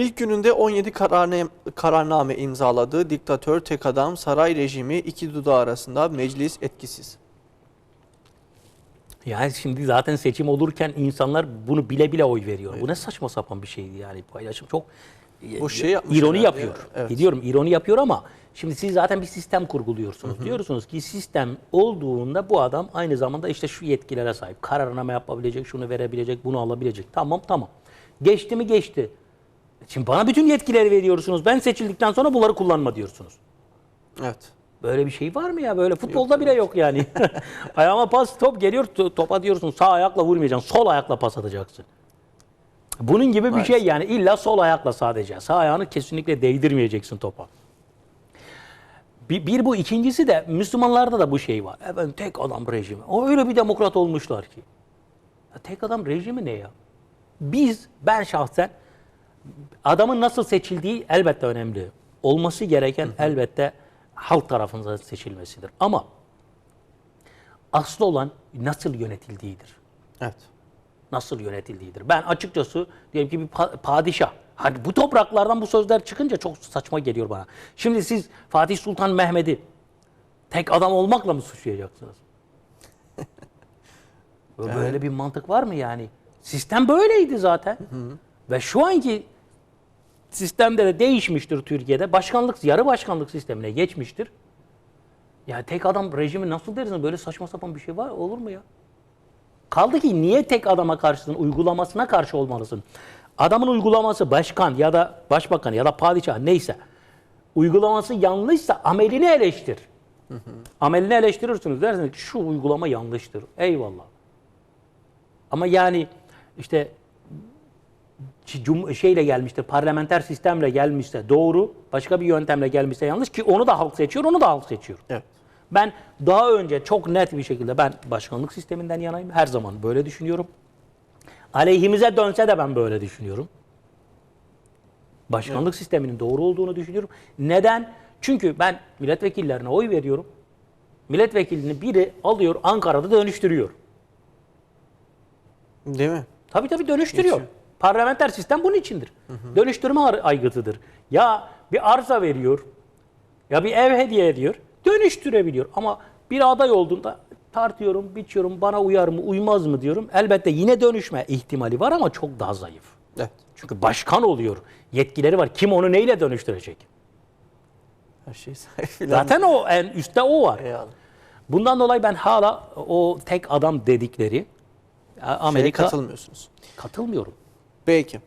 İlk gününde 17 kararname, kararname imzaladığı diktatör tek adam saray rejimi iki dudağı arasında meclis etkisiz. Yani şimdi zaten seçim olurken insanlar bunu bile bile oy veriyor. Bu ne saçma sapan bir şeydi yani paylaşım çok e, Bu şey ironi yapıyor. ya, evet. Biliyorum ironi yapıyor ama şimdi siz zaten bir sistem kurguluyorsunuz. Diyorsunuz ki sistem olduğunda bu adam aynı zamanda işte şu yetkilere sahip. Kararname yapabilecek, şunu verebilecek, bunu alabilecek. Tamam tamam. Geçti mi geçti. Şimdi bana bütün yetkileri veriyorsunuz. Ben seçildikten sonra bunları kullanma diyorsunuz. Evet. Böyle bir şey var mı ya? Böyle futbolda bile yok yani. Ayağıma pas top geliyor to- topa diyorsun sağ ayakla vurmayacaksın. Sol ayakla pas atacaksın. Bunun gibi bir Maalesef. şey yani illa sol ayakla sadece. Sağ ayağını kesinlikle değdirmeyeceksin topa. Bir, bir bu ikincisi de Müslümanlarda da bu şey var. Efendim tek adam rejimi. O öyle bir demokrat olmuşlar ki. Ya tek adam rejimi ne ya? Biz ben şahsen adamın nasıl seçildiği elbette önemli. Olması gereken elbette halk tarafından seçilmesidir. Ama asıl olan nasıl yönetildiğidir. Evet. Nasıl yönetildiğidir. Ben açıkçası diyelim ki bir pa- padişah. Hani bu topraklardan bu sözler çıkınca çok saçma geliyor bana. Şimdi siz Fatih Sultan Mehmet'i tek adam olmakla mı suçlayacaksınız? Böyle böyle bir mantık var mı yani? Sistem böyleydi zaten. Ve şu anki sistemde de değişmiştir Türkiye'de. Başkanlık, yarı başkanlık sistemine geçmiştir. Ya tek adam rejimi nasıl dersiniz? Böyle saçma sapan bir şey var olur mu ya? Kaldı ki niye tek adama karşısın? Uygulamasına karşı olmalısın. Adamın uygulaması başkan ya da başbakan ya da padişah neyse uygulaması yanlışsa amelini eleştir. Amelini eleştirirsiniz dersiniz ki şu uygulama yanlıştır. Eyvallah. Ama yani işte şeyle gelmiştir, parlamenter sistemle gelmişse doğru, başka bir yöntemle gelmişse yanlış ki onu da halk seçiyor, onu da halk seçiyor. Evet. Ben daha önce çok net bir şekilde ben başkanlık sisteminden yanayım. Her zaman böyle düşünüyorum. Aleyhimize dönse de ben böyle düşünüyorum. Başkanlık sisteminin doğru olduğunu düşünüyorum. Neden? Çünkü ben milletvekillerine oy veriyorum. Milletvekilini biri alıyor Ankara'da dönüştürüyor. Değil mi? Tabii tabii dönüştürüyor. Geçiyor. Parlamenter sistem bunun içindir. Dönüştürme ar- aygıtıdır. Ya bir arsa veriyor, ya bir ev hediye ediyor, dönüştürebiliyor. Ama bir aday olduğunda tartıyorum, biçiyorum, bana uyar mı, uymaz mı diyorum. Elbette yine dönüşme ihtimali var ama çok daha zayıf. Evet. Çünkü başkan oluyor, yetkileri var. Kim onu neyle dönüştürecek? Her şey. Zaten o en üstte o var. Eyvallah. Bundan dolayı ben hala o tek adam dedikleri Şeye Amerika katılmıyorsunuz. katılmıyorum. Peki.